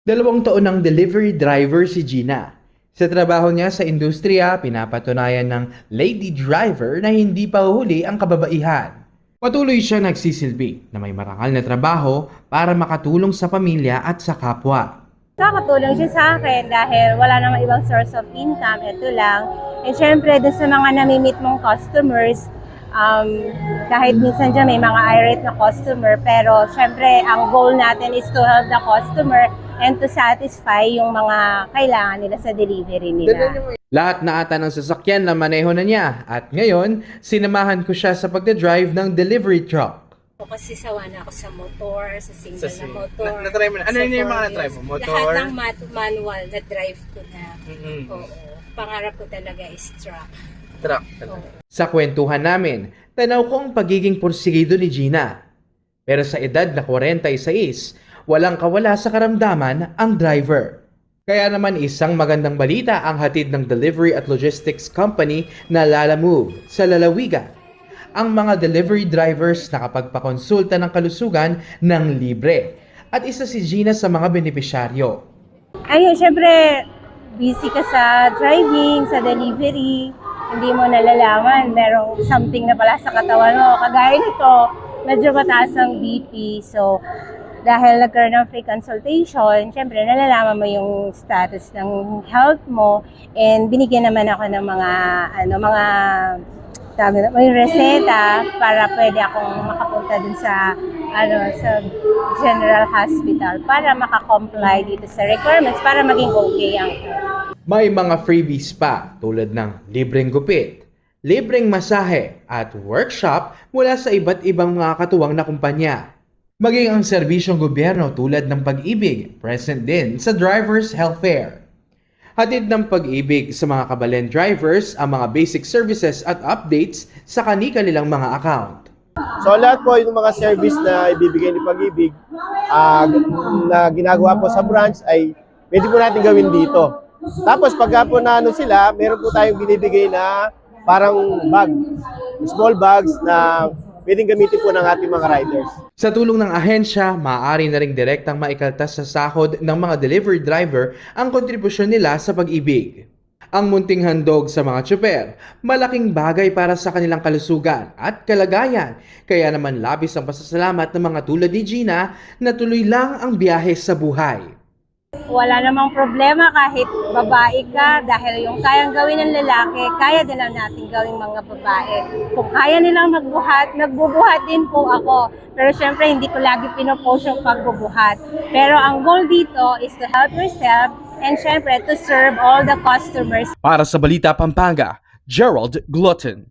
Dalawang taon ng delivery driver si Gina. Sa trabaho niya sa industriya, pinapatunayan ng lady driver na hindi pa huli ang kababaihan. Patuloy siya nagsisilbi na may marangal na trabaho para makatulong sa pamilya at sa kapwa. Nakakatulong siya sa akin dahil wala namang ibang source of income. Ito lang. And syempre, dun sa mga namimit mong customers, um, kahit minsan dyan may mga irate na customer, pero syempre, ang goal natin is to help the customer and to satisfy yung mga kailangan nila sa delivery nila. Lahat na ata ng sasakyan na maneho na niya at ngayon, sinamahan ko siya sa pagdadrive ng delivery truck. Kasi sawa na ako sa motor, sa single Sa na motor. Na- na-try mo na? Ano yun yung mga na-try mo? Motor? Lahat ng mat- manual na drive ko na. Mm-mm. Oo. Pangarap ko talaga is truck. Truck Oo. Sa kwentuhan namin, tanaw ko ang pagiging porsigido ni Gina. Pero sa edad na 46, walang kawala sa karamdaman ang driver. Kaya naman isang magandang balita ang hatid ng delivery at logistics company na Lala Move sa Lalawigan. Ang mga delivery drivers nakapagpakonsulta ng kalusugan ng libre. At isa si Gina sa mga benepisyaryo. Ayun, syempre, busy ka sa driving, sa delivery, hindi mo nalalaman, merong something na pala sa katawan mo. Kagaya nito, medyo mataas ang BP. So, dahil nagkaroon ng free consultation, syempre, nalalaman mo yung status ng health mo and binigyan naman ako ng mga, ano, mga tama na, may reseta para pwede akong makapunta dun sa ano sa general hospital para makakomply dito sa requirements para maging okay ang. May mga freebies pa tulad ng libreng gupit, libreng masahe at workshop mula sa iba't ibang mga katuwang na kumpanya. Maging ang serbisyong gobyerno tulad ng pag-ibig, present din sa driver's health fair. Hatid ng pag-ibig sa mga kabalen drivers ang mga basic services at updates sa kani-kanilang mga account. So lahat po yung mga service na ibibigay ni Pag-ibig ah, na ginagawa po sa branch ay pwede po natin gawin dito. Tapos pagka po na ano sila, meron po tayong binibigay na parang bag, small bags na pwedeng gamitin po ng ating mga riders. Sa tulong ng ahensya, maaari na ring direktang maikaltas sa sahod ng mga delivery driver ang kontribusyon nila sa pag-ibig. Ang munting handog sa mga tsuper, malaking bagay para sa kanilang kalusugan at kalagayan. Kaya naman labis ang pasasalamat ng mga tulad ni Gina na tuloy lang ang biyahe sa buhay. Wala namang problema kahit babae ka dahil yung kayang gawin ng lalaki, kaya din lang natin gawin mga babae. Kung kaya nilang magbuhat, nagbubuhat din po ako. Pero syempre hindi ko lagi pinopost yung pagbubuhat. Pero ang goal dito is to help yourself and syempre to serve all the customers Para sa Balita Pampanga, Gerald Glutton.